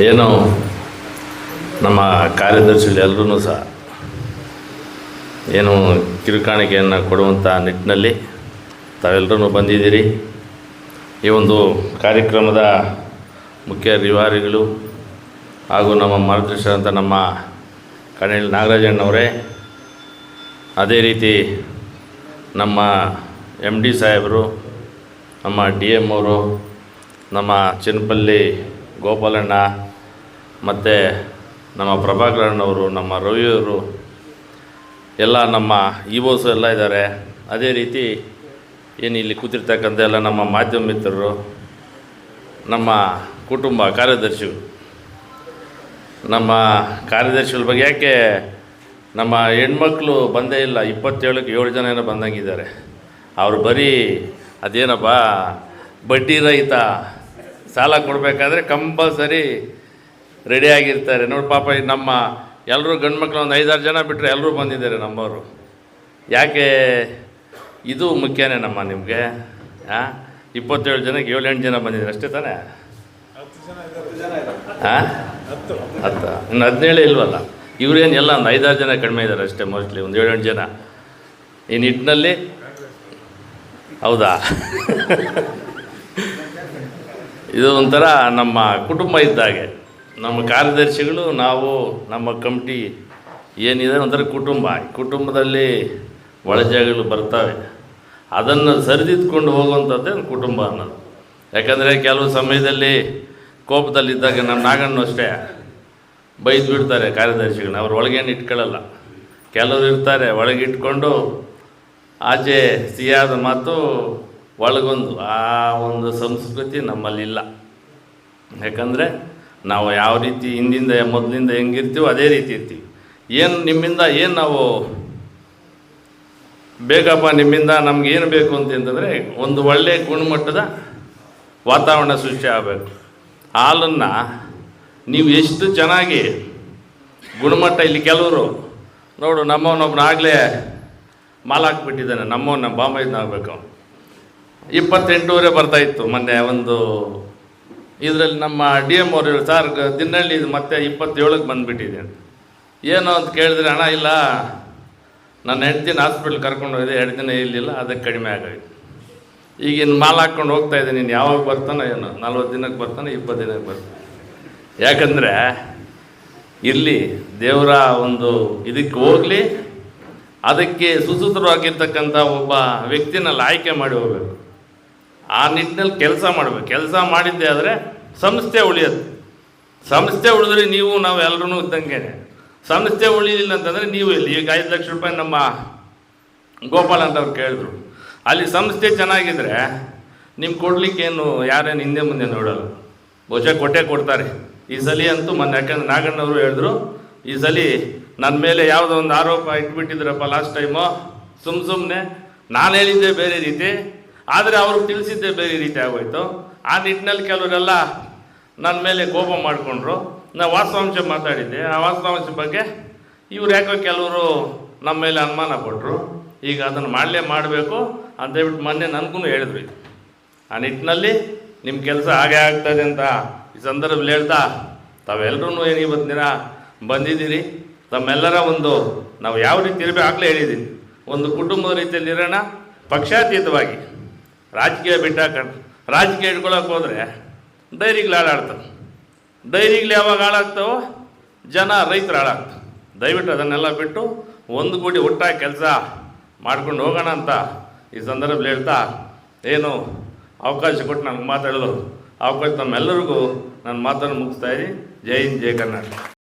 ಏನು ನಮ್ಮ ಕಾರ್ಯದರ್ಶಿಗಳು ಎಲ್ಲರೂ ಸಹ ಏನು ಕಿರುಕಾಣಿಕೆಯನ್ನು ಕೊಡುವಂಥ ನಿಟ್ಟಿನಲ್ಲಿ ತಾವೆಲ್ಲರೂ ಬಂದಿದ್ದೀರಿ. ಈ ಒಂದು ಕಾರ್ಯಕ್ರಮದ ಮುಖ್ಯ ರಿವಾರಿಗಳು ಹಾಗೂ ನಮ್ಮ ಮಾರ್ಗದರ್ಶಕರಂಥ ನಮ್ಮ ಕಣೇಳ್ ನಾಗರಾಜಣ್ಣವರೇ, ಅದೇ ರೀತಿ ನಮ್ಮ ಎಂ ಡಿ ಸಾಹೇಬರು, ನಮ್ಮ ಡಿ ಎಂ ಅವರು, ನಮ್ಮ ಚಿನ್ನಪಲ್ಲಿ ಗೋಪಾಲಣ್ಣ ಮತ್ತು ನಮ್ಮ ಪ್ರಭಾಕರಣ್ಣವರು, ನಮ್ಮ ರವಿಯವರು, ಎಲ್ಲ ನಮ್ಮ ಇವೋಸು ಎಲ್ಲ ಇದ್ದಾರೆ. ಅದೇ ರೀತಿ ಏನು ಇಲ್ಲಿ ಕೂತಿರ್ತಕ್ಕಂಥ ಎಲ್ಲ ನಮ್ಮ ಮಾಧ್ಯಮ ಮಿತ್ರರು, ನಮ್ಮ ಕುಟುಂಬ ಕಾರ್ಯದರ್ಶಿಗಳು. ನಮ್ಮ ಕಾರ್ಯದರ್ಶಿಗಳ ಬಗ್ಗೆ ಯಾಕೆ ನಮ್ಮ ಹೆಣ್ಮಕ್ಳು ಬಂದೇ ಇಲ್ಲ, ಇಪ್ಪತ್ತೇಳಕ್ಕೆ ಏಳು ಜನ ಏನೋ ಬಂದಂಗಿದ್ದಾರೆ ಅವರು ಬರೀ ಅದೇನಪ್ಪ, ಬಡ್ಡಿ ರಹಿತ ಸಾಲ ಕೊಡಬೇಕಾದ್ರೆ ಕಂಪಲ್ಸರಿ ರೆಡಿಯಾಗಿರ್ತಾರೆ ನೋಡಿ ಪಾಪ ನಮ್ಮ ಎಲ್ಲರೂ ಗಂಡು ಮಕ್ಕಳು ಒಂದು ಐದಾರು ಜನ ಬಿಟ್ಟರೆ ಎಲ್ಲರೂ ಬಂದಿದ್ದಾರೆ ನಮ್ಮವರು. ಯಾಕೆ? ಇದು ಮುಖ್ಯನೇ ನಮ್ಮ ನಿಮಗೆ. ಹಾಂ ಇಪ್ಪತ್ತೇಳು ಜನಕ್ಕೆ ಏಳು ಎಂಟು ಜನ ಬಂದಿದ್ದಾರೆ. ಅಷ್ಟೇ ತಾನೇ? ಹಾಂ ಹತ್ತು. ಇನ್ನು ಹದಿನೇಳು ಇಲ್ವಲ್ಲ? ಇವ್ರೇನು ಎಲ್ಲ ಒಂದು ಐದಾರು ಜನ ಕಡಿಮೆ ಇದ್ದಾರೆ ಅಷ್ಟೇ ಮೋಸ್ಟ್ಲಿ ಒಂದು ಏಳೆಂಟು ಜನ. ಈ ನಿಟ್ಟಿನಲ್ಲಿ ಹೌದಾ? ಇದು ಒಂಥರ ನಮ್ಮ ಕುಟುಂಬ ಇದ್ದಾಗೆ ನಮ್ಮ ಕಾರ್ಯದರ್ಶಿಗಳು, ನಾವು, ನಮ್ಮ ಕಮಿಟಿ ಏನಿದೆ ಒಂಥರ ಕುಟುಂಬ. ಕುಟುಂಬದಲ್ಲಿ ಒಳಜಗಳು ಬರ್ತವೆ. ಅದನ್ನು ಸರಿದಿದ್ಕೊಂಡು ಹೋಗುವಂಥದ್ದೇ ಒಂದು ಕುಟುಂಬ ಅನ್ನೋದು. ಯಾಕಂದರೆ ಕೆಲವು ಸಮಯದಲ್ಲಿ ಕೋಪದಲ್ಲಿದ್ದಾಗ ನಮ್ಮ ನಾಗಣ್ಣ ಅಷ್ಟೇ ಬೈದು ಬಿಡ್ತಾರೆ ಕಾರ್ಯದರ್ಶಿಗಳನ್ನ. ಅವ್ರು ಒಳಗೇನು ಇಟ್ಕೊಳ್ಳಲ್ಲ. ಕೆಲವರು ಇರ್ತಾರೆ, ಒಳಗಿಟ್ಕೊಂಡು ಆಚೆ ಸಿಹಿಯಾದ ಮಾತು ಒಳಗೊಂದು ಆ ಒಂದು ಸಂಸ್ಕೃತಿ ನಮ್ಮಲ್ಲಿಲ್ಲ. ಯಾಕಂದರೆ ನಾವು ಯಾವ ರೀತಿ ಹಿಂದಿಂದ ಮೊದಲಿಂದ ಹೆಂಗಿರ್ತೀವೋ ಅದೇ ರೀತಿ ಇರ್ತೀವಿ. ಏನು ನಿಮ್ಮಿಂದ ಏನು ನಾವು ಬೇಕಪ್ಪ ನಿಮ್ಮಿಂದ ನಮಗೇನು ಬೇಕು ಅಂತಂದರೆ ಒಂದು ಒಳ್ಳೆಯ ಗುಣಮಟ್ಟದ ವಾತಾವರಣ ಸೃಷ್ಟಿ ಆಗಬೇಕು. ಹಾಲನ್ನು ನೀವು ಎಷ್ಟು ಚೆನ್ನಾಗಿ ಗುಣಮಟ್ಟ ಇಲ್ಲಿ ಕೆಲವರು ನೋಡು ನಮ್ಮವನೊಬ್ಬನಾಗಲೇ ಮಾಲಾಕ್ಬಿಟ್ಟಿದ್ದಾನೆ ನಮ್ಮವನ್ನ ಬಾಂಬೈದ್ನ ಆಗಬೇಕು ಅವನು ಬರ್ತಾ ಇತ್ತು ಮೊನ್ನೆ ಒಂದು ಇದರಲ್ಲಿ ನಮ್ಮ ಡಿ ಎಂ ಅವರು ಹೇಳಿ ಸರ್, ದಿನಹಳ್ಳಿ ಇದು ಮತ್ತೆ ಇಪ್ಪತ್ತೇಳಕ್ಕೆ ಬಂದುಬಿಟ್ಟಿದೆ ಅಂತ. ಏನು ಅಂತ ಕೇಳಿದ್ರೆ ಹಣ ಇಲ್ಲ, ನನ್ನ ಹೆಂಡ್ತಿನ ಹಾಸ್ಪಿಟ್ಲ್ ಕರ್ಕೊಂಡು ಹೋಗಿದೆ, ಎರಡು ದಿನ ಇಲ್ಲಿಲ್ಲ ಅದಕ್ಕೆ ಕಡಿಮೆ ಆಗೋಯ್ತು. ಈಗ ಇನ್ನು ಮಾಲ್ ಹಾಕ್ಕೊಂಡು ಹೋಗ್ತಾ ಇದ್ದೀನಿ ನೀನು ಯಾವಾಗ ಬರ್ತಾನೋ ಏನೋ, ನಲ್ವತ್ತು ದಿನಕ್ಕೆ ಬರ್ತಾನೆ, ಇಪ್ಪತ್ತು ದಿನಕ್ಕೆ ಬರ್ತಾನೆ. ಯಾಕಂದರೆ ಇಲ್ಲಿ ದೇವರ ಒಂದು ಇದಕ್ಕೆ ಹೋಗಲಿ, ಅದಕ್ಕೆ ಸುಸೂತ್ರವಾಗಿರ್ತಕ್ಕಂಥ ಒಬ್ಬ ವ್ಯಕ್ತಿನಲ್ಲಿ ಆಯ್ಕೆ ಮಾಡಿ ಹೋಗಬೇಕು. ಆ ನಿಟ್ಟಿನಲ್ಲಿ ಕೆಲಸ ಮಾಡಬೇಕು. ಕೆಲಸ ಮಾಡಿದ್ದೆ ಆದರೆ ಸಂಸ್ಥೆ ಉಳಿಯೋದು. ಸಂಸ್ಥೆ ಉಳಿದ್ರೆ ನೀವು ನಾವು ಎಲ್ಲರೂ ಇದ್ದಂಗೆ ಸಂಸ್ಥೆ ಉಳಿಲಿಲ್ಲ ಅಂತಂದರೆ ನೀವು ಇಲ್ಲಿ. ಈಗ ಐದು ಲಕ್ಷ ರೂಪಾಯಿ ನಮ್ಮ ಗೋಪಾಲ್ ಅಂತ ಅವ್ರು ಕೇಳಿದ್ರು. ಅಲ್ಲಿ ಸಂಸ್ಥೆ ಚೆನ್ನಾಗಿದ್ದರೆ ನಿಮ್ಗೆ ಕೊಡಲಿಕ್ಕೇನು ಯಾರೇನು ಹಿಂದೆ ಮುಂದೆ ನೋಡಲ್ಲ. ಬಹುಶಃ ಕೊಟ್ಟೆ ಕೊಡ್ತಾರೆ. ಈ ಸಲ ಅಂತೂ ಮೊನ್ನೆ ಯಾಕಂದ್ರೆ ನಾಗಣ್ಣವರು ಹೇಳಿದ್ರು, ಈ ಸಲ ನನ್ನ ಮೇಲೆ ಯಾವುದೋ ಒಂದು ಆರೋಪ ಇಟ್ಬಿಟ್ಟಿದ್ರಪ್ಪ ಲಾಸ್ಟ್ ಟೈಮು ಸುಮ್ಮ ಸುಮ್ಮನೆ ನಾನು ಹೇಳಿದ್ದೆ ಬೇರೆ ರೀತಿ. ಆದರೆ ಅವರು ತಿಳಿಸಿದ್ದೆ ಬೇರೆ ರೀತಿ ಆಗೋಯ್ತು. ಆ ನಿಟ್ಟಿನಲ್ಲಿ ಕೆಲವರೆಲ್ಲ ನನ್ನ ಮೇಲೆ ಕೋಪ ಮಾಡಿಕೊಂಡ್ರು. ನಾ ವಾಸ್ತವಾಂಶ ಮಾತಾಡಿದ್ದೆ. ಆ ವಾಸ್ತವಾಂಶ ಬಗ್ಗೆ ಇವ್ರು ಯಾಕೋ ಕೆಲವರು ನಮ್ಮ ಮೇಲೆ ಅನುಮಾನ ಕೊಟ್ಟರು ಈಗ ಅದನ್ನು ಮಾಡಲೇ ಮಾಡಬೇಕು ಅಂತ ಹೇಳ್ಬಿಟ್ಟು ಮೊನ್ನೆ ನನಗೂ ಹೇಳಿದ್ರು ಇದು ಆ ನಿಟ್ಟಿನಲ್ಲಿ ನಿಮ್ಮ ಕೆಲಸ ಹಾಗೆ ಆಗ್ತದೆ ಅಂತ ಈ ಸಂದರ್ಭದಲ್ಲಿ ಹೇಳ್ತಾ ತಾವೆಲ್ಲರೂ ಏನು ಇವತ್ತು ದಿನ ಬಂದಿದ್ದೀರಿ. ತಮ್ಮೆಲ್ಲರ ಒಂದು ನಾವು ಯಾವ ರೀತಿ ಇರಬೇಕು ಆಗಲೇ ಹೇಳಿದ್ದೀನಿ. ಒಂದು ಕುಟುಂಬದ ರೀತಿಯಲ್ಲಿ ಇರೋಣ. ಪಕ್ಷಾತೀತವಾಗಿ. ರಾಜಕೀಯ ಬಿಟ್ಟಾಕ ರಾಜಕೀಯ ಇಟ್ಕೊಳಕ್ಕೆ ಹೋದರೆ ಡೈರಿಗಳು ಹಾಳಾಡ್ತವೆ ಡೈರಿಗಳು ಯಾವಾಗ ಹಾಳಾಗ್ತಾವೋ ಜನ ರೈತರು ಹಾಳಾಗ್ತವೆ ದಯವಿಟ್ಟು ಅದನ್ನೆಲ್ಲ ಬಿಟ್ಟು ಒಂದು ಕೋಟಿ ಒಟ್ಟಾಗಿ ಕೆಲಸ ಮಾಡ್ಕೊಂಡು ಹೋಗೋಣ ಅಂತ ಈ ಸಂದರ್ಭದಲ್ಲಿ ಹೇಳ್ತಾ ಏನು ಅವಕಾಶ ಕೊಟ್ಟು ನನಗೆ ಮಾತಾಡಲು ಅವಕಾಶ ತಮ್ಮೆಲ್ಲರಿಗೂ ನನ್ನ ಮಾತನ್ನು ಮುಗಿಸ್ತಾ ಇದ್ದೀನಿ. ಜೈ ಹಿಂದ್, ಜೈ ಕರ್ನಾಟಕ.